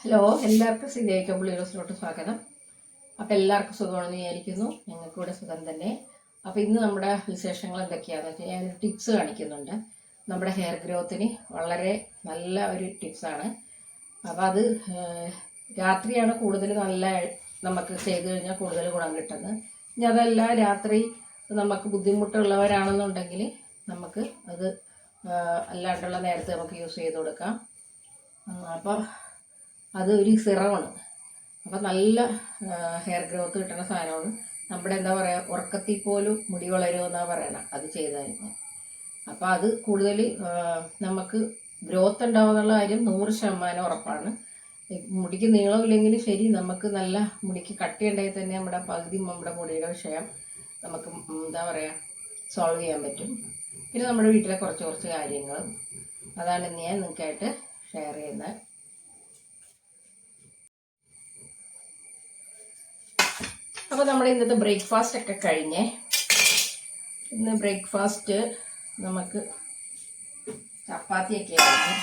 Hello എല്ലാവർക്കും സിദ്ധിയായിക്കോ പുള്ളിയോസിലോട്ട് സ്വാഗതം. അപ്പം എല്ലാവർക്കും സുഖമാണെന്ന് വിചാരിക്കുന്നു. ഞങ്ങൾക്ക് ഇവിടെ സുഖം തന്നെ. അപ്പം ഇന്ന് നമ്മുടെ വിശേഷങ്ങൾ എന്തൊക്കെയാണെന്ന് വെച്ചാൽ ഞാനൊരു ടിപ്സ് കാണിക്കുന്നുണ്ട്. നമ്മുടെ ഹെയർ ഗ്രോത്തിന് വളരെ നല്ല ഒരു ടിപ്സാണ് അപ്പം അത് രാത്രിയാണ് കൂടുതൽ നല്ല നമുക്ക് ചെയ്തു കഴിഞ്ഞാൽ കൂടുതൽ ഗുണം കിട്ടുന്നത്. ഇനി അതല്ല രാത്രി നമുക്ക് ബുദ്ധിമുട്ടുള്ളവരാണെന്നുണ്ടെങ്കിൽ നമുക്ക് അത് അല്ലാണ്ടുള്ള നേരത്തെ നമുക്ക് യൂസ് ചെയ്ത് കൊടുക്കാം. അപ്പം അത് ഒരു സിറമാണ് അപ്പം നല്ല ഹെയർ ഗ്രോത്ത് കിട്ടുന്ന സാധനമാണ്. നമ്മുടെ എന്താ പറയുക ഉറക്കത്തിൽ പോലും മുടി വളരുമെന്നാണ് പറയണം അത് ചെയ്തായിരുന്നു അപ്പോൾ അത് കൂടുതൽ നമുക്ക് ഗ്രോത്ത് ഉണ്ടാവുന്നുള്ള കാര്യം നൂറ് ശതമാനം ഉറപ്പാണ്. മുടിക്ക് നീളമില്ലെങ്കിൽ ശരി നമുക്ക് നല്ല മുടിക്ക് കട്ടിയുണ്ടെങ്കിൽ തന്നെ നമ്മുടെ പകുതി നമ്മുടെ മുടിയുടെ വിഷയം നമുക്ക് എന്താ പറയുക സോൾവ് ചെയ്യാൻ പറ്റും. പിന്നെ നമ്മുടെ വീട്ടിലെ കുറച്ച് കുറച്ച് കാര്യങ്ങളും. അതാണ് ഞാൻ നിങ്ങൾക്കായിട്ട് ഷെയർ ചെയ്യുന്നത്. അപ്പോൾ നമ്മുടെ ഇന്നത്തെ ബ്രേക്ക്ഫാസ്റ്റ് ഒക്കെ കഴിഞ്ഞേ ഇന്ന് ബ്രേക്ക്ഫാസ്റ്റ് നമുക്ക് ചപ്പാത്തിയൊക്കെ ആയിരുന്നു.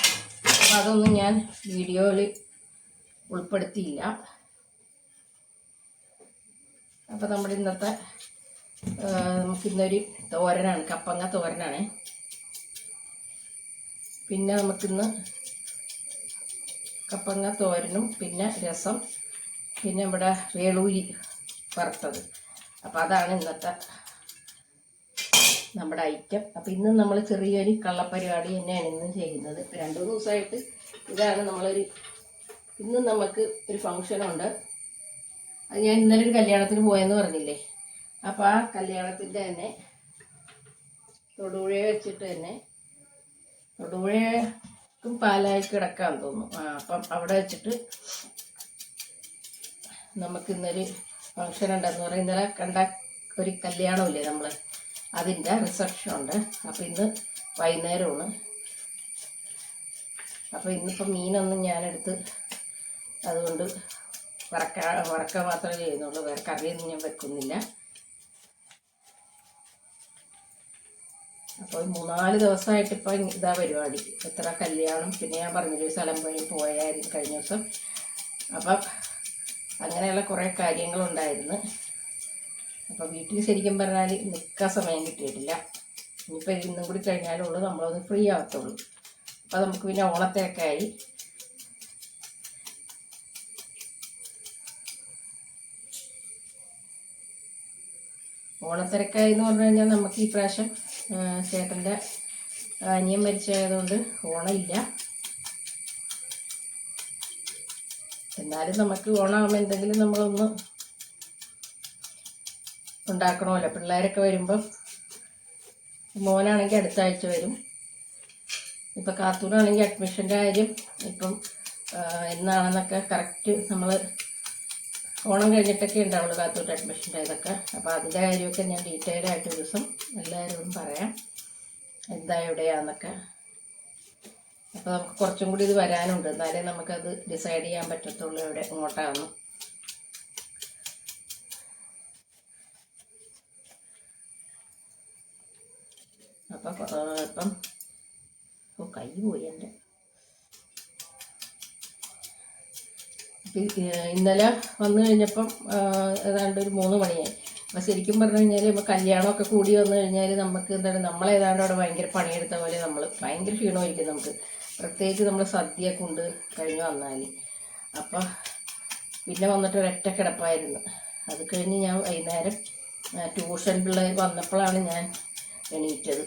അപ്പോൾ അതൊന്നും ഞാൻ വീഡിയോയിൽ ഉൾപ്പെടുത്തിയില്ല. അപ്പോൾ നമ്മുടെ ഇന്നത്തെ നമുക്ക് നമുക്കിന്നൊരു തോരനാണ് കപ്പങ്ങ തോരനാണ്. പിന്നെ നമുക്കിന്ന് കപ്പങ്ങ തോരനും പിന്നെ രസം പിന്നെ ഇവിടെ വേളൂരി വറുത്തത്. അപ്പോൾ അതാണ് ഇന്നത്തെ നമ്മുടെ ഐറ്റം അപ്പോൾ ഇന്ന് നമ്മൾ ചെറിയൊരു കള്ളപ്പരിപാടി തന്നെയാണ് ഇന്ന് ചെയ്യുന്നത്. ഇപ്പം രണ്ട് മൂന്ന് ദിവസമായിട്ട് ഇതാണ് നമ്മളൊരു ഇന്ന് നമുക്ക് ഒരു ഫങ്ഷനുണ്ട് അത് ഞാൻ ഇന്നലെ ഒരു കല്യാണത്തിന് പോയെന്ന് പറഞ്ഞില്ലേ? അപ്പോൾ ആ കല്യാണത്തിന്റെ തന്നെ തൊടുപുഴയെ വെച്ചിട്ട് തന്നെ തൊടുപുഴക്കും പാലായി കിടക്കാൻ തോന്നുന്നു. അപ്പം അവിടെ വെച്ചിട്ട് നമുക്ക് ഫങ്ഷൻ ഉണ്ടെന്ന് പറയും. ഇന്നലെ കണ്ട ഒരു കല്യാണമില്ലേ നമ്മൾ അതിന്റെ റിസപ്ഷൻ ഉണ്ട് അപ്പോൾ ഇന്ന് വൈകുന്നേരമാണ്. അപ്പോൾ ഇന്നിപ്പോൾ മീനൊന്നും ഞാനെടുത്ത് അതുകൊണ്ട് വറക്ക വറക്ക മാത്രമേ ചെയ്യുന്നുള്ളൂ. വേറെ കറിയൊന്നും ഞാൻ വെക്കുന്നില്ല. അപ്പോൾ മൂന്നാൽ ദിവസമായിട്ട് ഇപ്പം ഇതാ പരിപാടി. എത്ര കല്യാണം? പിന്നെ ഞാൻ പറഞ്ഞൊരു സ്ഥലം പോയി പോയായിരുന്നു കഴിഞ്ഞ ദിവസം. അപ്പം അങ്ങനെയുള്ള കുറേ കാര്യങ്ങളുണ്ടായിരുന്നു. അപ്പോൾ വീട്ടിൽ ശരിക്കും പറഞ്ഞാൽ നിൽക്കാൻ സമയം കിട്ടിയിട്ടില്ല. ഇനിയിപ്പോൾ ഇന്നും കൂടി കഴിഞ്ഞാലുള്ളൂ നമ്മളൊന്ന് ഫ്രീ ആവത്തുള്ളൂ. അപ്പോൾ നമുക്ക് പിന്നെ ഓണത്തേക്കെ ആയി. ഓണത്തിരക്കായി എന്ന് പറഞ്ഞു കഴിഞ്ഞാൽ നമുക്ക് ഈ പ്രാവശ്യം ചേട്ടന്റെ അനിയൻ മരിച്ചായതുകൊണ്ട് ഓണമില്ല. എന്നാലും നമുക്ക് ഓണാകുമ്പോൾ എന്തെങ്കിലും നമ്മളൊന്ന് ഉണ്ടാക്കണമല്ലോ. പിള്ളേരൊക്കെ വരുമ്പം മോനാണെങ്കിൽ അടുത്ത ആഴ്ച വരും. ഇപ്പം കാത്തൂരാണെങ്കിൽ അഡ്മിഷന്റെ കാര്യം ഇപ്പം എന്നാണെന്നൊക്കെ കറക്റ്റ് നമ്മൾ ഓണം കഴിഞ്ഞിട്ടൊക്കെ ഉണ്ടാവുള്ളൂ കാത്തൂർ അഡ്മിഷന്റെ ഇതൊക്കെ. അപ്പോൾ അതിന്റെ കാര്യമൊക്കെ ഞാൻ ഡീറ്റെയിൽ ആയിട്ട് ദിവസം എല്ലാവരോടും പറയാം. എന്താ എവിടെയാന്നൊക്കെ. അപ്പോൾ നമുക്ക് കുറച്ചും കൂടി ഇത് വരാനുണ്ട്. എന്നാലേ നമുക്കത് ഡിസൈഡ് ചെയ്യാൻ പറ്റത്തുള്ളൂ ഇവിടെ ഇങ്ങോട്ടാണ് അപ്പം ഇപ്പം ഓ കൈ പോയി എന്റെ. ഇന്നലെ വന്നു കഴിഞ്ഞപ്പം ഏതാണ്ട് ഒരു മൂന്ന് മണിയായി. അപ്പം ശരിക്കും പറഞ്ഞു കഴിഞ്ഞാൽ ഇപ്പോൾ കല്യാണമൊക്കെ കൂടി വന്നു കഴിഞ്ഞാൽ നമുക്ക് എന്താണ് നമ്മളേതാണ്ട് അവിടെ ഭയങ്കര പണിയെടുത്ത പോലെ നമ്മൾ ഭയങ്കര ക്ഷീണമായിരിക്കും നമുക്ക്. പ്രത്യേകിച്ച് നമ്മൾ സദ്യ കൊണ്ട് കഴിഞ്ഞ് വന്നാൽ അപ്പം പിന്നെ വന്നിട്ട് ഒരൊറ്റ കിടപ്പായിരുന്നു. അത് കഴിഞ്ഞ് ഞാൻ വൈകുന്നേരം ട്യൂഷൻ പിള്ളേർ വന്നപ്പോഴാണ് ഞാൻ എണീറ്റത്.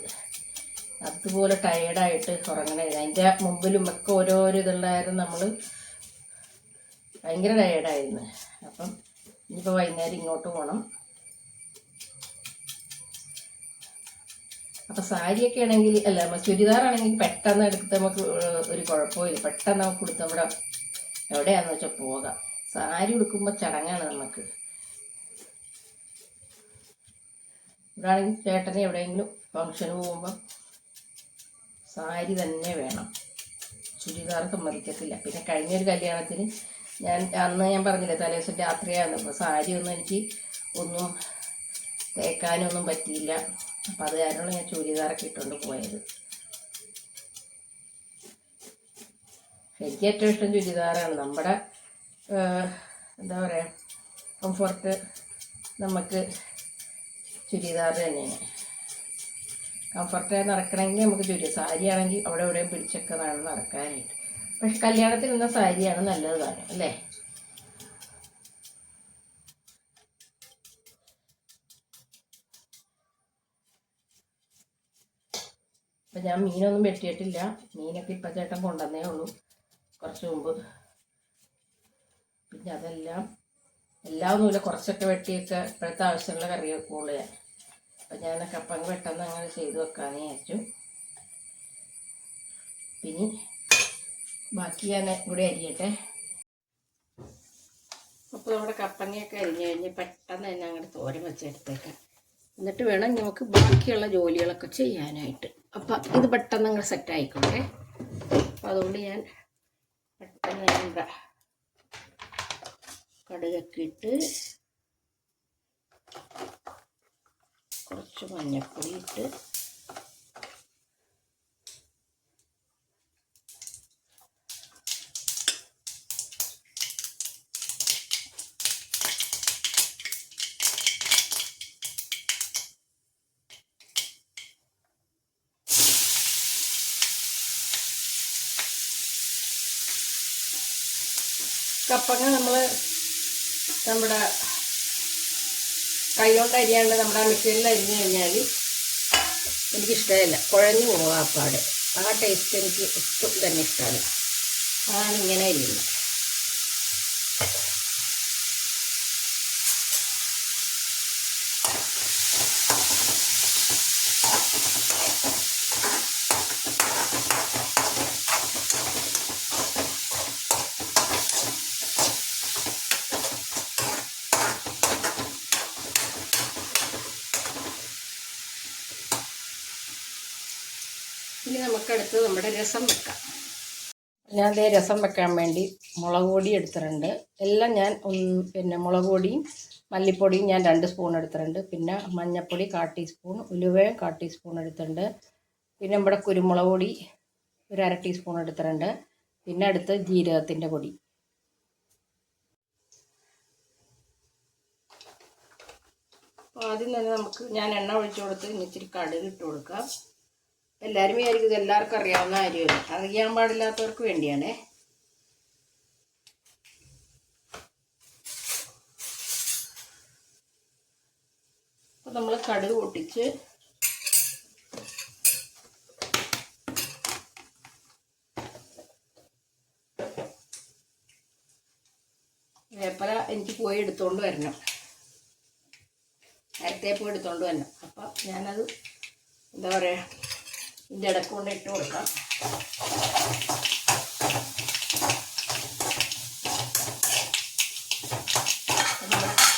അതുപോലെ ടയേർഡായിട്ട് ഉറങ്ങണേ അതിന്റെ മുമ്പിലും ഒക്കെ ഓരോരോ ഇതുണ്ടായിരുന്നു നമ്മൾ ഭയങ്കര ടയേർഡായിരുന്നു അപ്പം ഇനിയിപ്പോൾ വൈകുന്നേരം ഇങ്ങോട്ട് പോകണം അപ്പം സാരിയൊക്കെ ആണെങ്കിൽ അല്ല ചുരിദാറാണെങ്കിൽ പെട്ടെന്ന് എടുത്ത് നമുക്ക് ഒരു കുഴപ്പമില്ല പെട്ടെന്ന് നമുക്ക് കൊടുത്ത് അവിടെ എവിടെയാന്ന് വെച്ചാൽ പോകാം. സാരി ഉടുക്കുമ്പോൾ ചടങ്ങാണ് നമുക്ക് ഇവിടെ ആണെങ്കിൽ ചേട്ടനെ എവിടെയെങ്കിലും ഫംഗ്ഷന് പോകുമ്പോൾ സാരി തന്നെ വേണം. ചുരിദാർ സമ്മതിക്കത്തില്ല പിന്നെ കഴിഞ്ഞൊരു കല്യാണത്തിന് ഞാൻ അന്ന് ഞാൻ പറഞ്ഞില്ലേ തലേ ദിവസം രാത്രിയായിരുന്നു. അപ്പോൾ സാരി ഒന്നും എനിക്ക് ഒന്നും തേക്കാനൊന്നും പറ്റിയില്ല. അപ്പം അത് കാരണമാണ് ഞാൻ ചുരിദാറൊക്കെ ഇട്ടുകൊണ്ട് പോയത്. എനിക്ക് ഏറ്റവും ഇഷ്ടം ചുരിദാറാണ്. നമ്മുടെ എന്താ പറയുക കംഫർട്ട് നമുക്ക് ചുരിദാർ തന്നെയാണ്. കംഫർട്ടായി നടക്കണമെങ്കിൽ നമുക്ക് ചുരി സാരി ആണെങ്കിൽ അവിടെ എവിടെയും പിടിച്ചൊക്കെ വേണം നടക്കാനായിട്ട്. പക്ഷെ കല്യാണത്തിന് ഇന്ന സാരിയാണ് നല്ലത് താനും അല്ലേ? അപ്പം ഞാൻ മീനൊന്നും വെട്ടിയിട്ടില്ല. മീനൊക്കെ ഇപ്പം ചേട്ടൻ കൊണ്ടുവന്നേ ഉള്ളൂ. കുറച്ച് മുമ്പ്. പിന്നെ അതെല്ലാം എല്ലാം ഒന്നുമില്ല. കുറച്ചൊക്കെ വെട്ടിയൊക്കെ ഇപ്പോഴത്തെ ആവശ്യമുള്ള കറി വെക്കുള്ളൂ ഞാൻ. അപ്പം ഞാനൊക്കെ അപ്പം പെട്ടെന്ന് അങ്ങനെ ചെയ്ത് വെക്കാമെന്ന് വിചാരിച്ചു. പിന്നെ ബാക്കി ഞാൻ ഇവിടെ അരിയട്ടെ. അപ്പോൾ നമ്മുടെ കപ്പങ്ങയൊക്കെ അരിഞ്ഞ് കഴിഞ്ഞ് പെട്ടെന്ന് തന്നെ അങ്ങോട്ട് തോരൻ വെച്ചെടുത്തേക്കാം. എന്നിട്ട് വേണം നമുക്ക് ബാക്കിയുള്ള ജോലികളൊക്കെ ചെയ്യാനായിട്ട്. അപ്പം ഇത് പെട്ടെന്ന് നിങ്ങൾ സെറ്റ് ആയിക്കോട്ടെ. അപ്പം അതുകൊണ്ട് ഞാൻ പെട്ടെന്ന് ഞാൻ കടുകൊക്കെ ഇട്ട് കുറച്ച് മഞ്ഞപ്പൊടി ഇട്ട് കപ്പങ്ങ നമ്മൾ നമ്മുടെ കൈ കൊണ്ട് അരിയാണ്ട് നമ്മുടെ മിക്സിയിൽ അരിഞ്ഞു കഴിഞ്ഞാൽ എനിക്കിഷ്ടമല്ല കുഴഞ്ഞു പോകും ആ പാട്. ആ ടേസ്റ്റ് എനിക്ക് ഒട്ടും തന്നെ ഇഷ്ടമല്ല അതാണ് ഇങ്ങനെ അരിയുന്നത്. നമുക്കടുത്ത് നമ്മുടെ രസം വെക്കാം. ഞാൻ അതേ രസം വെക്കാൻ വേണ്ടി മുളക് പൊടി എടുത്തിട്ടുണ്ട്. എല്ലാം ഞാൻ പിന്നെ മുളക് പൊടിയും മല്ലിപ്പൊടിയും ഞാൻ രണ്ട് സ്പൂൺ എടുത്തിട്ടുണ്ട്. പിന്നെ മഞ്ഞൾപ്പൊടി കാ ടീസ്പൂൺ ഉലുവയും കാ ടീസ്പൂൺ എടുത്തിട്ടുണ്ട്. പിന്നെ നമ്മുടെ കുരുമുളക് പൊടി ഒരു അര ടീസ്പൂൺ എടുത്തിട്ടുണ്ട്. പിന്നെ അടുത്ത് ജീരകത്തിന്റെ പൊടി. ആദ്യം തന്നെ നമുക്ക് ഞാൻ എണ്ണ ഒഴിച്ചു കൊടുത്ത് ഇനി ഇച്ചിരി കടുക് ഇട്ട് കൊടുക്കാം. എല്ലാവരും വിചാരിക്കും ഇത് എല്ലാവർക്കും അറിയാവുന്ന കാര്യമല്ല? അറിയാൻ പാടില്ലാത്തവർക്ക് വേണ്ടിയാണേ. അപ്പോൾ നമ്മൾ കടുക് പൊട്ടിച്ച് വേപ്പല എനിക്ക് പോയി എടുത്തോണ്ട് വരണം. നേരത്തെ പോയി എടുത്തോണ്ട് വരണം. അപ്പം ഞാനത് എന്താ പറയുക ഇതിന്റെ ഇടയ്ക്ക് കൊണ്ട് ഇട്ട് കൊടുക്കാം.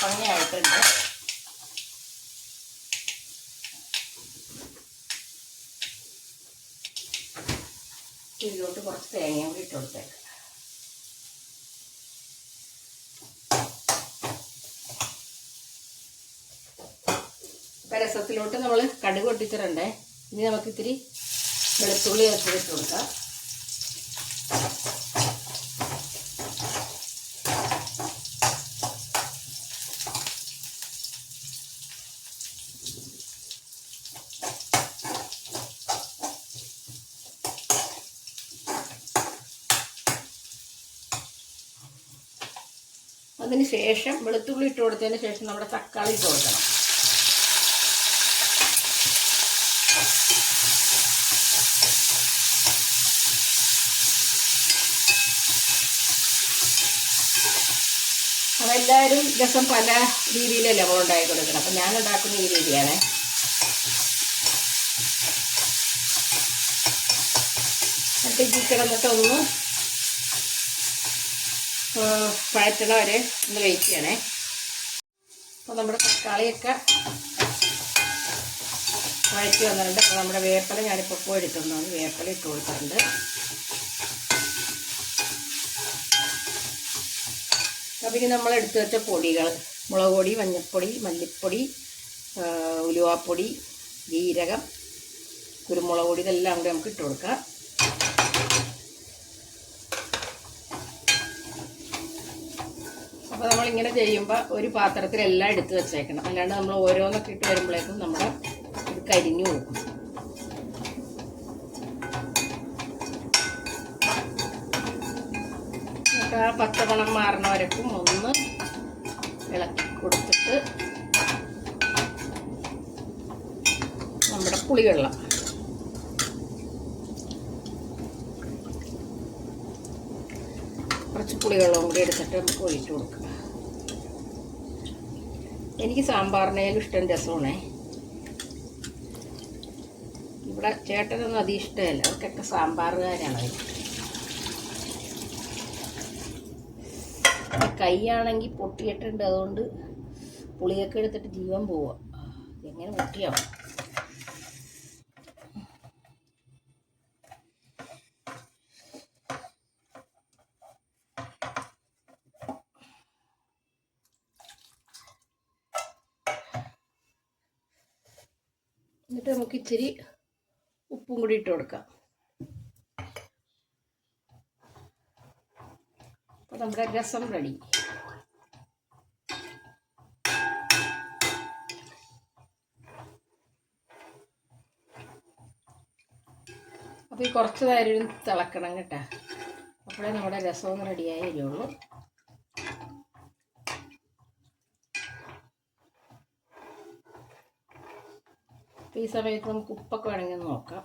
ഭംഗിയായിട്ടുണ്ട്. ഇതിലോട്ട് കുറച്ച് തേങ്ങയും കൂടി ഇട്ട് കൊടുത്തേക്കാം. രസത്തിലോട്ട് നമ്മൾ കടുക് പൊട്ടിച്ചിട്ടുണ്ടേ ഇനി നമുക്ക് ഇത്തിരി വെളുത്തുള്ളി ഇട്ട് കൊടുക്കാം. അതിന് ശേഷം വെളുത്തുള്ളി ഇട്ട് കൊടുത്തതിന് ശേഷം നമ്മുടെ തക്കാളി ഇട്ട് കൊടുക്കണം. അതെല്ലാവരും രസം പല രീതിയിലല്ലേ നമ്മൾ ഉണ്ടാക്കി കൊടുക്കണം അപ്പം ഞാൻ ഉണ്ടാക്കുന്ന ഈ രീതിയാണ്. എന്നിട്ട് ഈ കിടന്നിട്ട് ഒന്ന് പഴറ്റണ വരെ ഒന്ന് വെയിറ്റ് ചെയ്യണേ. അപ്പോൾ നമ്മുടെ തക്കാളിയൊക്കെ വഴറ്റി വന്നിട്ടുണ്ട്. അപ്പോൾ നമ്മുടെ വേപ്പല ഞാനിപ്പോൾ പോയി എടുക്കുന്നതാണ് വേപ്പല ഇട്ട് കൊടുത്തിട്ടുണ്ട്. അപ്പം ഇനി നമ്മൾ എടുത്തു വെച്ച പൊടികൾ മുളക് പൊടി മഞ്ഞൾപ്പൊടി മല്ലിപ്പൊടി ഉലുവാപ്പൊടി ജീരകം കുരുമുളക് പൊടി ഇതെല്ലാം കൂടി നമുക്ക് ഇട്ട് കൊടുക്കാം. അപ്പോൾ നമ്മളിങ്ങനെ ചെയ്യുമ്പോൾ ഒരു പാത്രത്തിലെല്ലാം എടുത്ത് വെച്ചേക്കണം. അല്ലാണ്ട് നമ്മൾ ഓരോന്നൊക്കെ ഇട്ട് വരുമ്പോഴേക്കും നമ്മുടെ ഇത് കരിഞ്ഞു കൊടുക്കും ആ പച്ചമണം മാറണ വരക്കും ഒന്ന് ഇളക്കി കൊടുത്തിട്ട് നമ്മുടെ പുളിവെള്ളം. കുറച്ച് പുളിവെള്ളവും കൂടി എടുത്തിട്ട് നമുക്ക് ഒഴിച്ചു കൊടുക്കാം. എനിക്ക് സാമ്പാറിനേലും ഇഷ്ടം രസമാണേ. ഇവിടെ ചേട്ടനൊന്നും അതിഷ്ടമല്ല അവർക്കൊക്കെ സാമ്പാറുകാരാണ്. കൈയാണെങ്കിൽ പൊട്ടിയിട്ടുണ്ട്. അതുകൊണ്ട് പുളിയൊക്കെ എടുത്തിട്ട് ജീവൻ പോവുക. എങ്ങനെ പൊട്ടിയാവും എന്നിട്ട് നമുക്ക് ഇച്ചിരി ഉപ്പും കൂടി ഇട്ട് കൊടുക്കാം. അപ്പോൾ നമ്മുടെ രസം റെഡി അപ്പോൾ ഈ കുറച്ച് നേരം തിളക്കണം കേട്ടോ. അപ്പോഴേ നമ്മുടെ രസം ഒന്ന് റെഡിയായി വരുള്ളൂ. അപ്പോൾ ഈ സമയത്ത് നമുക്ക് ഉപ്പൊക്കെ വേണമെങ്കിൽ നോക്കാം.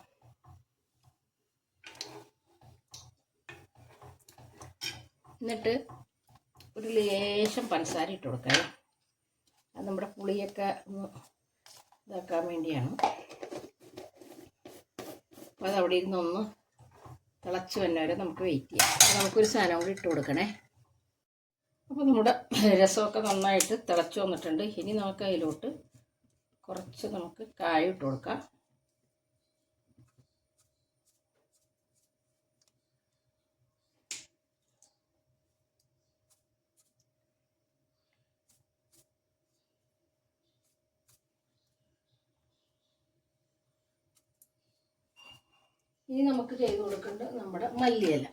എന്നിട്ട് ഒരു ലേശം പഞ്ചസാര ഇട്ട് കൊടുക്കാം അത് നമ്മുടെ പുളിയൊക്കെ ഒന്ന് ഇതാക്കാൻ വേണ്ടിയാണ്. അപ്പോൾ അത് അവിടെ ഇരുന്ന് ഒന്ന് തിളച്ച് വന്നവരെ നമുക്ക് വെയിറ്റ് ചെയ്യാം. അപ്പോൾ നമുക്കൊരു സാധനം കൂടി ഇട്ട് കൊടുക്കണേ. അപ്പോൾ നമ്മുടെ രസമൊക്കെ നന്നായിട്ട് തിളച്ച് വന്നിട്ടുണ്ട്. ഇനി നമുക്ക് അതിലോട്ട് കുറച്ച് നമുക്ക് കായ ഇട്ട് കൊടുക്കാം. ഇനി നമുക്ക് ചെയ്ത് കൊടുക്കേണ്ടത് നമ്മുടെ മല്ലിയില.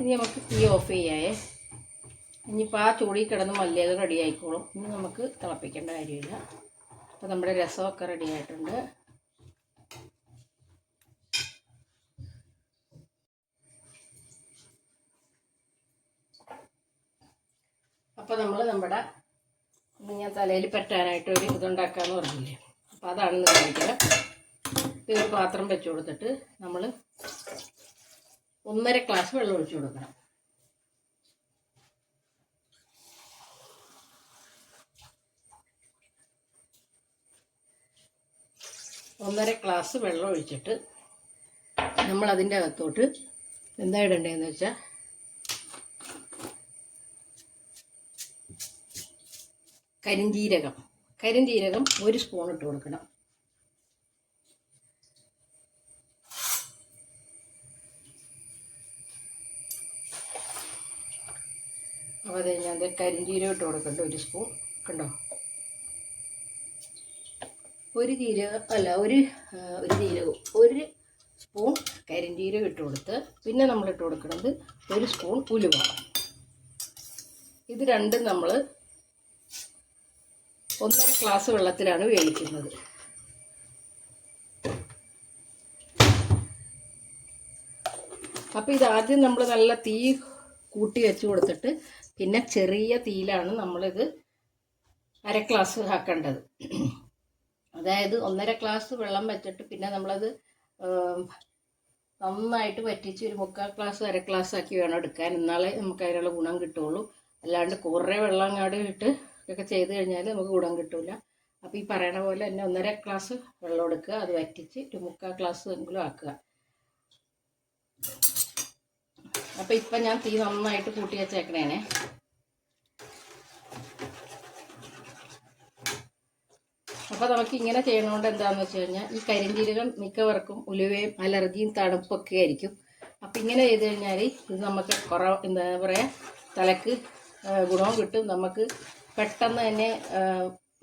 ഇനി നമുക്ക് തീ ഓഫ് ചെയ്യായേ ഇനിയിപ്പോൾ ആ ചൂടിൽ കിടന്ന് മല്ലിയത് റെഡി ആയിക്കോളും. ഇനി നമുക്ക് തിളപ്പിക്കേണ്ട കാര്യമില്ല. അപ്പോൾ നമ്മുടെ രസമൊക്കെ റെഡി ആയിട്ടുണ്ട്. അപ്പോൾ നമ്മൾ നമ്മുടെ ഞാൻ തലയിൽ പെട്ടാനായിട്ട് ഒരു ഇതുണ്ടാക്കാന്ന് പറഞ്ഞില്ലേ. അപ്പോൾ അതാണ് ഇന്ന് ഇത് ഒരു പാത്രം വെച്ച് കൊടുത്തിട്ട് നമ്മൾ ഒന്നര ഗ്ലാസ് വെള്ളം ഒഴിച്ചു കൊടുക്കണം. ഒന്നര ഗ്ലാസ് വെള്ളം ഒഴിച്ചിട്ട് നമ്മൾ അതിന്റെ അകത്തോട്ട് എന്താ ഇടണ്ടേന്ന് വെച്ചാൽ കരിഞ്ജീരകം കരിഞ്ജീരകം ഒരു സ്പൂൺ ഇട്ട് കൊടുക്കണം. അപ്പോൾ അത് ഞാൻ കരിഞ്ജീരകം ഇട്ട് കൊടുക്കണ്ട ഒരു സ്പൂൺ കണ്ടോ? ഒരു ജീരകം അല്ല ഒരു ഒരു ജീരകം ഒരു സ്പൂൺ കരിഞ്ജീരകം ഇട്ട് കൊടുത്ത് പിന്നെ നമ്മൾ ഇട്ട് കൊടുക്കുന്നത് ഒരു സ്പൂൺ ഉലുവ. ഇത് രണ്ടും നമ്മൾ ഒന്നര ഗ്ലാസ് വെള്ളത്തിലാണ് വേവിക്കുന്നത്. അപ്പോൾ ഇതാദ്യം നമ്മൾ നല്ല തീ കൂട്ടി വെച്ച് കൊടുത്തിട്ട് പിന്നെ ചെറിയ തീയിലാണ് നമ്മളിത് അര ഗ്ലാസ് ആക്കേണ്ടത്. അതായത് ഒന്നര ഗ്ലാസ് വെള്ളം വെച്ചിട്ട് പിന്നെ നമ്മളത് നന്നായിട്ട് വറ്റിച്ച് ഒരു മുക്കാൽ ഗ്ലാസ് അര ഗ്ലാസ് ആക്കി വേണം എടുക്കാൻ. എന്നാലേ നമുക്ക് അതിനുള്ള ഗുണം കിട്ടുള്ളൂ. അല്ലാണ്ട് കുറേ വെള്ളം അങ്ങാട് ഇട്ട് ഒക്കെ ചെയ്ത് കഴിഞ്ഞാൽ നമുക്ക് ഗുണം കിട്ടില്ല അപ്പോൾ ഈ പറയണ പോലെ തന്നെ ഒന്നര ഗ്ലാസ് വെള്ളം എടുക്കുക. അത് വറ്റിച്ച് ഒരു മുക്കാൽ ഗ്ലാസ് എങ്കിലും ആക്കുക. അപ്പോൾ ഇപ്പം ഞാൻ തീ നന്നായിട്ട് കൂട്ടി വെച്ചേക്കണേനെ. അപ്പോൾ നമുക്ക് ഇങ്ങനെ ചെയ്യണോണ്ട് എന്താണെന്ന് വെച്ച് കഴിഞ്ഞാൽ ഈ കരിഞ്ചീരകൾ മിക്കവർക്കും ഉലുവയും അലർജിയും തണുപ്പൊക്കെ ആയിരിക്കും. അപ്പം ഇങ്ങനെ ചെയ്ത് കഴിഞ്ഞാൽ ഇത് നമുക്ക് കുറവ് എന്താ പറയുക തലക്ക് ഗുണവും കിട്ടും. നമുക്ക് പെട്ടെന്ന് തന്നെ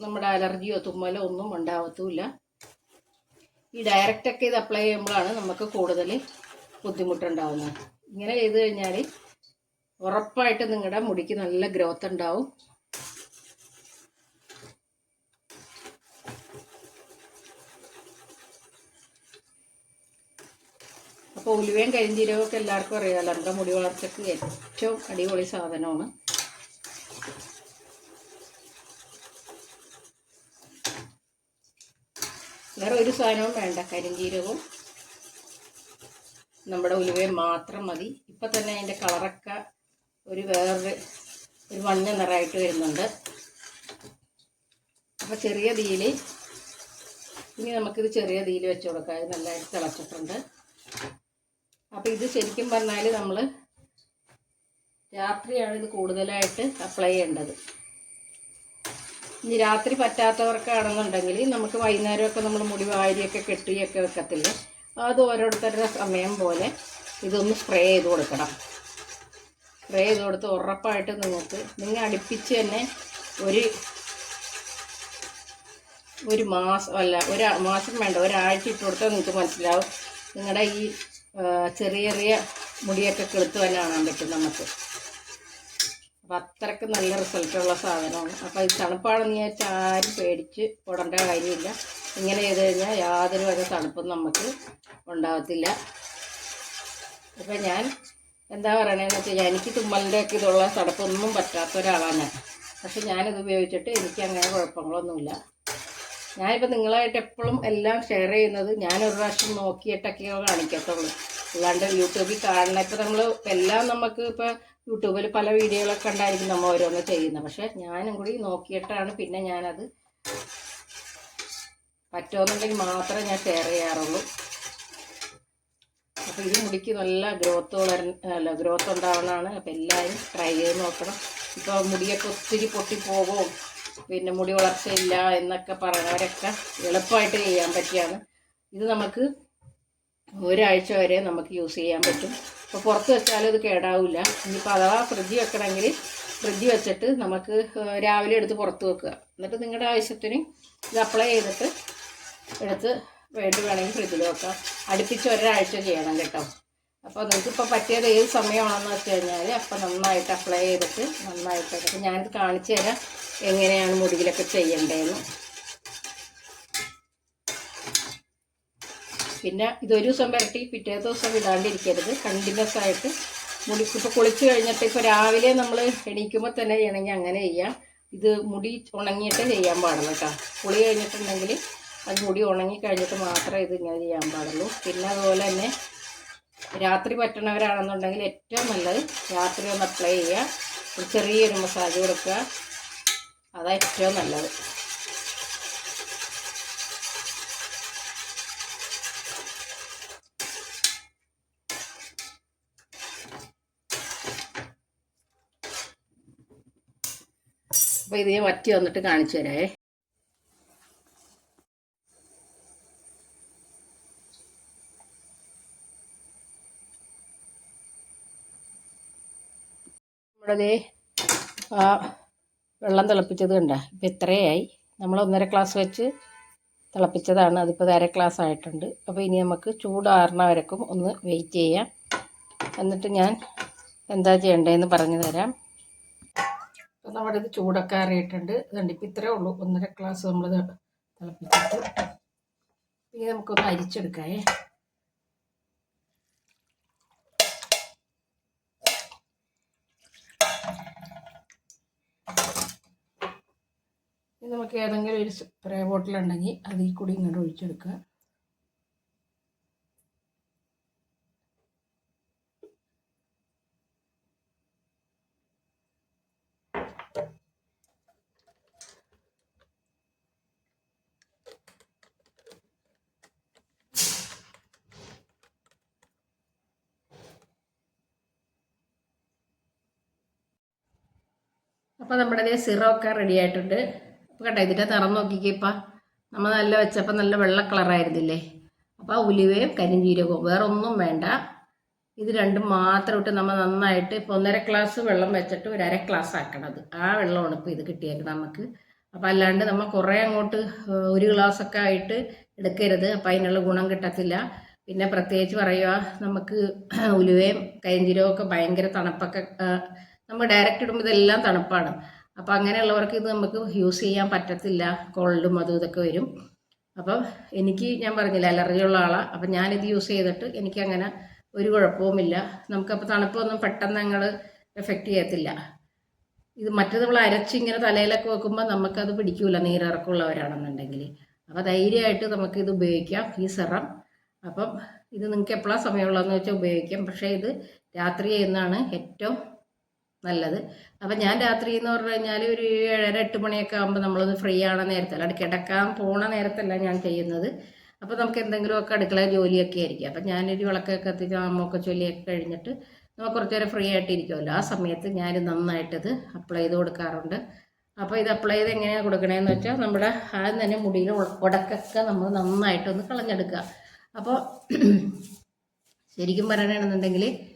നമ്മുടെ അലർജിയോ തുമ്മലോ ഒന്നും ഉണ്ടാവത്തുമില്ല ഈ ഡയറക്റ്റ് ഒക്കെ ഇത് അപ്ലൈ ചെയ്യുമ്പോഴാണ് നമുക്ക് കൂടുതൽ ബുദ്ധിമുട്ടുണ്ടാവുന്നത്. ഇങ്ങനെ ചെയ്ത് കഴിഞ്ഞാൽ ഉറപ്പായിട്ട് നിങ്ങളുടെ മുടിക്ക് നല്ല ഗ്രോത്ത് ഉണ്ടാവും. അപ്പോൾ ഉലുവയും ഒക്കെ എല്ലാവർക്കും അറിയാമല്ലോ നമ്മുടെ മുടി വളർച്ചയ്ക്ക് ഏറ്റവും അടിപൊളി സാധനമാണ്. വേറെ ഒരു സാധനവും വേണ്ട. കരിഞ്ചീരകവും നമ്മുടെ ഉലുവയും മാത്രം മതി. ഇപ്പം തന്നെ അതിന്റെ കളറൊക്കെ ഒരു വേറൊരു ഒരു മഞ്ഞ നിറമായിട്ട് വരുന്നുണ്ട്. അപ്പോൾ ചെറിയ തീയിൽ ഇനി നമുക്കിത് ചെറിയ തീയിൽ വെച്ച് കൊടുക്കാം. ഇത് നല്ലതായിട്ട് തിളച്ചിട്ടുണ്ട്. അപ്പോൾ ഇത് ശരിക്കും പറഞ്ഞാൽ നമ്മൾ രാത്രിയാണ് ഇത് കൂടുതലായിട്ട് അപ്ലൈ ചെയ്യേണ്ടത്. ഇനി രാത്രി പറ്റാത്തവർക്കാണെന്നുണ്ടെങ്കിൽ നമുക്ക് വൈകുന്നേരമൊക്കെ നമ്മൾ മുടി വാരിയൊക്കെ കെട്ടിയൊക്കെ വെക്കത്തില്ലേ? അത് ഓരോരുത്തരുടെ സമയം പോലെ ഇതൊന്ന് സ്പ്രേ ചെയ്ത് കൊടുക്കണം. സ്പ്രേ ചെയ്ത് കൊടുത്ത് ഉറപ്പായിട്ട് നിങ്ങൾക്ക് നിങ്ങൾ അടുപ്പിച്ച് തന്നെ ഒരു ഒരു മാസം അല്ല ഒരു മാസം വേണ്ട ഒരാഴ്ച ഇട്ട് കൊടുത്താൽ നിങ്ങൾക്ക് മനസ്സിലാവും. നിങ്ങളുടെ ഈ ചെറിയ ചെറിയ മുടിയൊക്കെ കെളുത്തു തന്നെ കാണാൻ പറ്റും നമുക്ക്. അപ്പം അത്രയ്ക്ക് നല്ല റിസൾട്ടുള്ള സാധനമാണ്. അപ്പോൾ ഇത് തണുപ്പാണെന്ന് ചോദിച്ചാൽ ആരും പേടിച്ച് പോടേണ്ട കാര്യമില്ല. ഇങ്ങനെ ചെയ്ത് കഴിഞ്ഞാൽ യാതൊരു വക തണുപ്പും നമുക്ക് ഉണ്ടാകത്തില്ല അപ്പം ഞാൻ എന്താ പറയണതെന്ന് വെച്ചാൽ എനിക്ക് തുമ്മലിന്റെ ഒക്കെ ഇതുള്ള തണുപ്പൊന്നും പറ്റാത്ത ഒരാളാണ് ഞാൻ. പക്ഷെ ഞാനിത് ഉപയോഗിച്ചിട്ട് എനിക്ക് അങ്ങനെ കുഴപ്പങ്ങളൊന്നുമില്ല. ഞാനിപ്പോൾ നിങ്ങളായിട്ട് എപ്പോഴും എല്ലാം ഷെയർ ചെയ്യുന്നത് ഞാനൊരു പ്രാവശ്യം നോക്കിയിട്ടൊക്കെയോ കാണിക്കത്തുള്ളൂ. അല്ലാണ്ട് യൂട്യൂബിൽ കാണുന്ന ഇപ്പം നമ്മൾ എല്ലാം നമുക്ക് ഇപ്പോൾ യൂട്യൂബിൽ പല വീഡിയോകളൊക്കെ ഉണ്ടായിരിക്കും നമ്മൾ ഓരോന്ന് ചെയ്യുന്നത്. പക്ഷെ ഞാനും കൂടി നോക്കിയിട്ടാണ് പിന്നെ ഞാനത് പറ്റുമെന്നുണ്ടെങ്കിൽ മാത്രമേ ഞാൻ ഷെയർ ചെയ്യാറുള്ളൂ. അപ്പോൾ ഇത് മുടിക്ക് നല്ല ഗ്രോത്ത് വളര അല്ല ഗ്രോത്ത് ഉണ്ടാവുന്നതാണ് അപ്പോൾ എല്ലാവരും ട്രൈ ചെയ്ത് നോക്കണം. ഇപ്പോൾ മുടിയൊക്കെ ഒത്തിരി പൊട്ടിപ്പോകും പിന്നെ മുടി വളർച്ചയില്ല എന്നൊക്കെ പറയുന്നവരൊക്കെ എളുപ്പമായിട്ട് ചെയ്യാൻ പറ്റിയാണ്. ഇത് നമുക്ക് ഒരാഴ്ച വരെ നമുക്ക് യൂസ് ചെയ്യാൻ പറ്റും. അപ്പോൾ പുറത്ത് വെച്ചാലും ഇത് കേടാവില്ല ഇനിയിപ്പോൾ അഥവാ ഫ്രിഡ്ജ് വെക്കണമെങ്കിൽ ഫ്രിഡ്ജ് വെച്ചിട്ട് നമുക്ക് രാവിലെ എടുത്ത് പുറത്ത് വെക്കുക. എന്നിട്ട് നിങ്ങളുടെ ആവശ്യത്തിന് ഇത് അപ്ലൈ ചെയ്തിട്ട് എടുത്ത് വേണ്ടി വേണമെങ്കിൽ ഫ്രിഡ്ജിൽ വെക്കാം. അടുപ്പിച്ച് ഒരാഴ്ച ചെയ്യണം കേട്ടോ. അപ്പോൾ നിങ്ങൾക്കിപ്പോൾ പറ്റിയത് ഏത് സമയമാണെന്ന് വെച്ച് കഴിഞ്ഞാൽ അപ്പം നന്നായിട്ട് അപ്ലൈ ചെയ്തിട്ട് നന്നായിട്ട് അപ്പോൾ ഞാനിത് കാണിച്ചു തരാം എങ്ങനെയാണ് മുടിയിലൊക്കെ ചെയ്യേണ്ടതെന്ന്. പിന്നെ ഇതൊരു ദിവസം പുരട്ടി പിറ്റേ ദിവസം ഇടാണ്ടിരിക്കരുത് കണ്ടിന്യൂസ് ആയിട്ട് മുടി ഇപ്പോൾ കുളിച്ച് കഴിഞ്ഞിട്ട് ഇപ്പോൾ രാവിലെ നമ്മൾ എണീക്കുമ്പോൾ തന്നെ ചെയ്യണമെങ്കിൽ അങ്ങനെ ചെയ്യാം. ഇത് മുടി ഉണങ്ങിയിട്ട് ചെയ്യാൻ പാടുള്ളൂ കേട്ടോ. കുളി കഴിഞ്ഞിട്ടുണ്ടെങ്കിൽ അത് മുടി ഉണങ്ങി കഴിഞ്ഞിട്ട് മാത്രമേ ഇത് ഇങ്ങനെ ചെയ്യാൻ പാടുള്ളൂ. പിന്നെ അതുപോലെ തന്നെ രാത്രി പറ്റണവരാണെന്നുണ്ടെങ്കിൽ ഏറ്റവും നല്ലത് രാത്രി ഒന്ന് അപ്ലൈ ചെയ്യുക. ചെറിയൊരു മസാജ് കൊടുക്കുക. അതാണ് ഏറ്റവും നല്ലത്. അപ്പോൾ ഇത് ഞാൻ വറ്റി വന്നിട്ട് കാണിച്ചു തരാമേ നമ്മളതേ ആ വെള്ളം തിളപ്പിച്ചത് കണ്ട ഇപ്പം ഇത്രയായി. നമ്മൾ ഒന്നര ഗ്ലാസ് വെച്ച് തിളപ്പിച്ചതാണ് അതിപ്പോൾ അര ഗ്ലാസ് ആയിട്ടുണ്ട്. അപ്പോൾ ഇനി നമുക്ക് ചൂടാറണ വരക്കും ഒന്ന് വെയിറ്റ് ചെയ്യാം. എന്നിട്ട് ഞാൻ എന്താ ചെയ്യേണ്ടതെന്ന് പറഞ്ഞു തരാം. അപ്പോൾ നമ്മുടെ ഇത് ചൂടൊക്കെ അറിയിട്ടുണ്ട്. ഇതുണ്ട്. ഇപ്പം ഇത്രേ ഉള്ളൂ. ഒന്നര ഗ്ലാസ് നമ്മൾ തിളപ്പിച്ചിട്ട്. ഇനി നമുക്കൊന്ന് അരിച്ചെടുക്കാമേ. നമുക്ക് ഏതെങ്കിലും ഒരു സ്പ്രേ ബോട്ടിൽ ഉണ്ടെങ്കിൽ അതിൽ കൂടി ഇങ്ങോട്ട് ഒഴിച്ചെടുക്കുക. അപ്പോൾ നമ്മുടെ സിറോ ഒക്കെ റെഡി ആയിട്ടുണ്ട്. അപ്പോൾ കേട്ടോ ഇതിന്റെ നിറം നോക്കിക്കപ്പം നമ്മൾ നല്ല വെച്ചപ്പോൾ നല്ല വെള്ള കളറായിരുന്നില്ലേ അപ്പോൾ ഉലുവയും കരിഞ്ചീരകവും വേറെ ഒന്നും വേണ്ട. ഇത് രണ്ടും മാത്രം ഇട്ട് നമ്മൾ നന്നായിട്ട് ഇപ്പോൾ ഒന്നര ഗ്ലാസ് വെള്ളം വെച്ചിട്ട് ഒരു അര ഗ്ലാസ് ആക്കണത്. ആ വെള്ളമാണ് ഇപ്പോൾ ഇത് കിട്ടിയേക്കുന്നത് നമുക്ക് അപ്പോൾ അല്ലാണ്ട് നമ്മൾ കുറേ അങ്ങോട്ട് ഒരു ഗ്ലാസ്സൊക്കെ ആയിട്ട് എടുക്കരുത്. അപ്പം അതിനുള്ള ഗുണം കിട്ടത്തില്ല. പിന്നെ പ്രത്യേകിച്ച് പറയുക നമുക്ക് ഉലുവയും കരിഞ്ചീരവും ഒക്കെ ഭയങ്കര തണുപ്പൊക്കെ നമ്മൾ ഡയറക്റ്റ് ഇടുമ്പോൾ ഇതെല്ലാം തണുപ്പാണ്. അപ്പോൾ അങ്ങനെയുള്ളവർക്ക് ഇത് നമുക്ക് യൂസ് ചെയ്യാൻ പറ്റത്തില്ല. കോൾഡും അതും ഇതൊക്കെ വരും. അപ്പം എനിക്ക് ഞാൻ പറഞ്ഞില്ല അലർജി ഉള്ള ആളാണ് അപ്പം ഞാനിത് യൂസ് ചെയ്തിട്ട് എനിക്കങ്ങനെ ഒരു കുഴപ്പവുമില്ല നമുക്കപ്പോൾ തണുപ്പൊന്നും പെട്ടെന്ന് ഞങ്ങൾ എഫക്റ്റ് ചെയ്യത്തില്ല. ഇത് മറ്റേ നമ്മൾ അരച്ച് ഇങ്ങനെ തലയിലൊക്കെ വെക്കുമ്പോൾ നമുക്കത് പിടിക്കൂല. നീരിറക്കമുള്ളവരാണെന്നുണ്ടെങ്കിൽ അപ്പോൾ ധൈര്യമായിട്ട് നമുക്കിത് ഉപയോഗിക്കാം ഈ സെറം. അപ്പം ഇത് നിങ്ങൾക്ക് എപ്പോഴാണ് സമയമുള്ളതെന്ന് വെച്ചാൽ ഉപയോഗിക്കാം. പക്ഷേ ഇത് രാത്രി ചെയ്യുന്നതാണ് ഏറ്റവും നല്ലത്. അപ്പം ഞാൻ രാത്രി എന്ന് പറഞ്ഞു കഴിഞ്ഞാൽ ഒരു ഏഴര എട്ട് മണിയൊക്കെ ആകുമ്പോൾ നമ്മളൊന്ന് ഫ്രീ ആണ നേരത്തല്ല. അല്ലാണ്ട് കിടക്കാൻ പോണ നേരത്തല്ല ഞാൻ ചെയ്യുന്നത്. അപ്പോൾ നമുക്ക് എന്തെങ്കിലുമൊക്കെ അടുക്കള ജോലിയൊക്കെ ആയിരിക്കും. അപ്പം ഞാനൊരു വിളക്കൊക്കെ കത്തിച്ച് അമ്മൊക്കെ ചൊല്ലിയൊക്കെ കഴിഞ്ഞിട്ട് നമുക്ക് കുറച്ച് നേരം ഫ്രീ ആയിട്ട് ഇരിക്കുമല്ലോ ആ സമയത്ത് ഞാൻ നന്നായിട്ടത് അപ്ലൈ ചെയ്ത് കൊടുക്കാറുണ്ട്. അപ്പോൾ ഇത് അപ്ലൈ ചെയ്ത് എങ്ങനെയാണ് കൊടുക്കണേന്ന് വെച്ചാൽ നമ്മുടെ ആദ്യം തന്നെ മുടിയിൽ ഉട- ഉടക്കൊക്കെ നമ്മൾ നന്നായിട്ടൊന്ന് കളഞ്ഞെടുക്കുക. അപ്പോൾ ശരിക്കും പറയണമെന്നുണ്ടെങ്കിൽ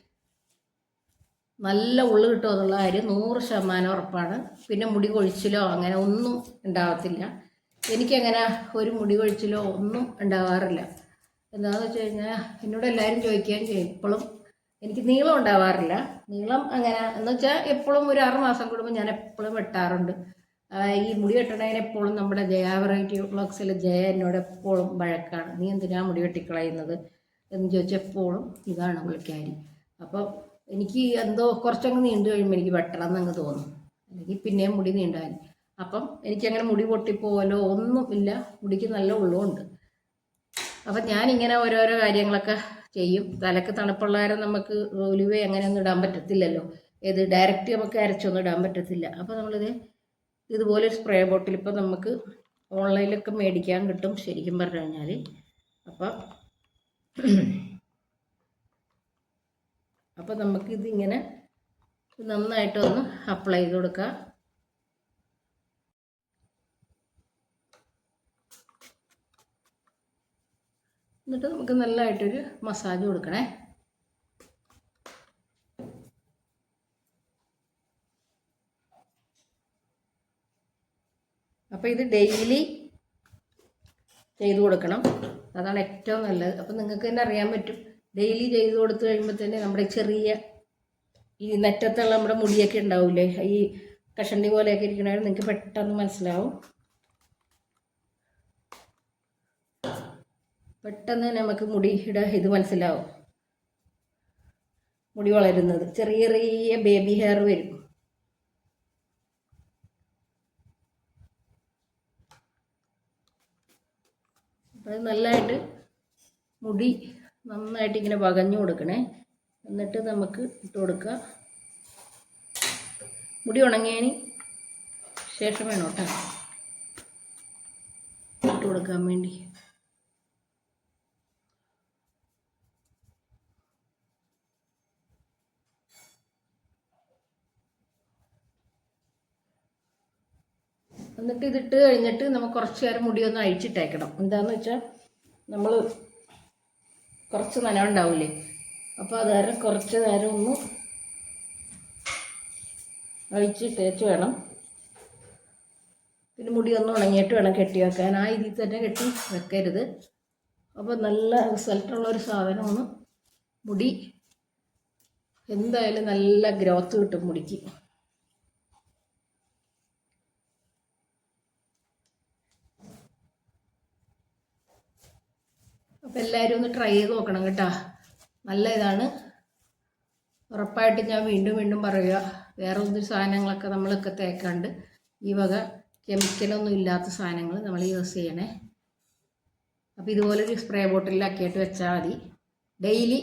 നല്ല ഉള്ളു കിട്ടുമെന്നുള്ള കാര്യം നൂറ് ശതമാനം ഉറപ്പാണ്. പിന്നെ മുടി കൊഴിച്ചിലോ അങ്ങനെ ഒന്നും ഉണ്ടാകത്തില്ല എനിക്കങ്ങനെ ഒരു മുടി കൊഴിച്ചിലോ ഒന്നും ഉണ്ടാവാറില്ല. എന്താണെന്ന് വെച്ച് കഴിഞ്ഞാൽ എന്നോട് എല്ലാവരും ചോദിക്കുകയും ചെയ്യും. ഇപ്പോഴും എനിക്ക് നീളം ഉണ്ടാവാറില്ല. നീളം അങ്ങനെ എന്ന് വെച്ചാൽ എപ്പോഴും ഒരു ആറ് മാസം കൂടുമ്പോൾ ഞാൻ എപ്പോഴും വെട്ടാറുണ്ട്. ഈ മുടി വെട്ടണതിന് എപ്പോഴും നമ്മുടെ ജയ വെറൈറ്റി ബ്ലോക്സിൽ ജയ എന്നോട് എപ്പോഴും വഴക്കാണ്. നീ എന്തിനാ മുടി വെട്ടിക്കളയുന്നത്? എന്ന് ചോദിച്ചാൽ എപ്പോഴും ഇതാണ് പുള്ളിക്കാരി. അപ്പോൾ എനിക്ക് എന്തോ കുറച്ചങ്ങ് നീണ്ടു കഴിയുമ്പോൾ എനിക്ക് വെട്ടണം എന്നങ്ങ് തോന്നും. അല്ലെങ്കിൽ പിന്നെയും മുടി നീണ്ടാൻ അപ്പം എനിക്കങ്ങനെ മുടി പൊട്ടിപ്പോലോ ഒന്നും ഇല്ല. മുടിക്ക് നല്ല ഉള്ളമുണ്ട് അപ്പം ഞാനിങ്ങനെ ഓരോരോ കാര്യങ്ങളൊക്കെ ചെയ്യും. തലക്ക് തണുപ്പുള്ള നേരം നമുക്ക് ഒലിവേ അങ്ങനെയൊന്നും ഇടാൻ പറ്റത്തില്ലല്ലോ. ഏത് ഡയറക്റ്റ് നമുക്ക് അരച്ചൊന്നും ഇടാൻ പറ്റത്തില്ല. അപ്പോൾ നമ്മളിത് ഇതുപോലെ സ്പ്രേ ബോട്ടിൽ ഇപ്പം നമുക്ക് ഓൺലൈനിലൊക്കെ മേടിക്കാൻ കിട്ടും ശരിക്കും പറഞ്ഞു കഴിഞ്ഞാൽ അപ്പം അപ്പോൾ നമുക്കിതിങ്ങനെ നന്നായിട്ടൊന്ന് അപ്ലൈ ചെയ്ത് കൊടുക്കുക എന്നിട്ട് നമുക്ക് നല്ലതായിട്ടൊരു മസാജ് കൊടുക്കണേ. അപ്പോൾ ഇത് ഡെയിലി ചെയ്തു കൊടുക്കണം. അതാണ് ഏറ്റവും നല്ലത്. അപ്പം നിങ്ങൾക്ക് തന്നെ അറിയാൻ പറ്റും. ഡെയിലി ചെയ്ത് കൊടുത്തു കഴിയുമ്പോൾ തന്നെ നമ്മുടെ ചെറിയ ഈ നെറ്റത്തുള്ള നമ്മുടെ മുടിയൊക്കെ ഉണ്ടാവില്ലേ ഈ കഷണ്ടി പോലെയൊക്കെ ഇരിക്കണമെങ്കിൽ നിങ്ങൾക്ക് പെട്ടെന്ന് മനസ്സിലാവും. പെട്ടെന്ന് നമുക്ക് മുടിയുടെ ഇത് മനസ്സിലാവും. മുടി വളരുന്നത്. ചെറിയ ചെറിയ ബേബി ഹെയർ വരും. അപ്പം നല്ലതായിട്ട് മുടി നന്നായിട്ട് ഇങ്ങനെ വകഞ്ഞു കൊടുക്കണേ. എന്നിട്ട് നമുക്ക് ഇട്ട് കൊടുക്കുക. മുടി ഉണങ്ങിയതിന് ശേഷം വേണം കേട്ടോ. ഇട്ട് കൊടുക്കാൻ വേണ്ടി. എന്നിട്ട് ഇതിട്ട് കഴിഞ്ഞിട്ട് നമുക്ക് കുറച്ച് നേരം മുടി ഒന്ന് അഴിച്ചിട്ടേക്കണം. എന്താണെന്ന് വെച്ചാൽ നമ്മൾ കുറച്ച് നനവുണ്ടാവില്ലേ അപ്പോൾ അത് കാരണം കുറച്ച് നേരം ഒന്ന് ഒഴിച്ച് തേച്ച് വേണം. പിന്നെ മുടി ഒന്ന് ഉണങ്ങിയിട്ട് വേണം കെട്ടി വെക്കാൻ. ആ രീതിയിൽ തന്നെ കെട്ടി വെക്കരുത്. അപ്പോൾ നല്ല റിസൾട്ടുള്ള ഒരു സാധനമാണ് മുടി. എന്തായാലും നല്ല ഗ്രോത്ത് കിട്ടും മുടിക്ക്. അപ്പോൾ എല്ലാവരും ഒന്ന് ട്രൈ ചെയ്ത് നോക്കണം കേട്ടോ. നല്ല ഇതാണ്. ഉറപ്പായിട്ട് ഞാൻ വീണ്ടും വീണ്ടും പറയുക. വേറെ ഒന്നും സാധനങ്ങളൊക്കെ നമ്മളൊക്കെ തേക്കാണ്ട്. ഈ വക കെമിക്കലൊന്നും ഇല്ലാത്ത സാധനങ്ങൾ നമ്മൾ യൂസ് ചെയ്യണേ. അപ്പോൾ ഇതുപോലൊരു സ്പ്രേ ബോട്ടിലാക്കിയിട്ട് വെച്ചാൽ മതി. ഡെയിലി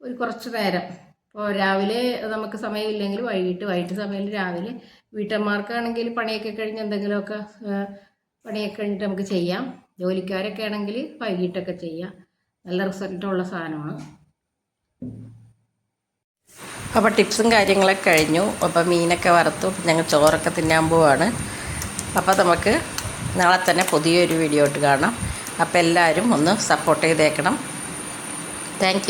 ഒരു കുറച്ച് നേരം. ഇപ്പോൾ രാവിലെ നമുക്ക് സമയമില്ലെങ്കിൽ വൈകിട്ട് വൈകിട്ട് സമയം രാവിലെ വീട്ടമ്മമാർക്കാണെങ്കിൽ പണിയൊക്കെ കഴിഞ്ഞ് എന്തെങ്കിലുമൊക്കെ പണിയൊക്കെ കഴിഞ്ഞിട്ട് നമുക്ക് ചെയ്യാം. ജോലിക്കാരൊക്കെ ആണെങ്കിൽ വൈകിട്ടൊക്കെ ചെയ്യാം. നല്ല റിസൾട്ടുള്ള സാധനമാണ്. അപ്പോൾ ടിപ്സും കാര്യങ്ങളൊക്കെ കഴിഞ്ഞു. അപ്പം മീനൊക്കെ വറുത്തു. ഞങ്ങൾ ചോറൊക്കെ തിന്നാൻ പോവാണ്. അപ്പോൾ നമുക്ക് നാളെ തന്നെ പുതിയൊരു വീഡിയോ ഇട്ട് കാണാം. അപ്പോൾ എല്ലാവരും ഒന്ന് സപ്പോർട്ട് ചെയ്തേക്കണം. താങ്ക്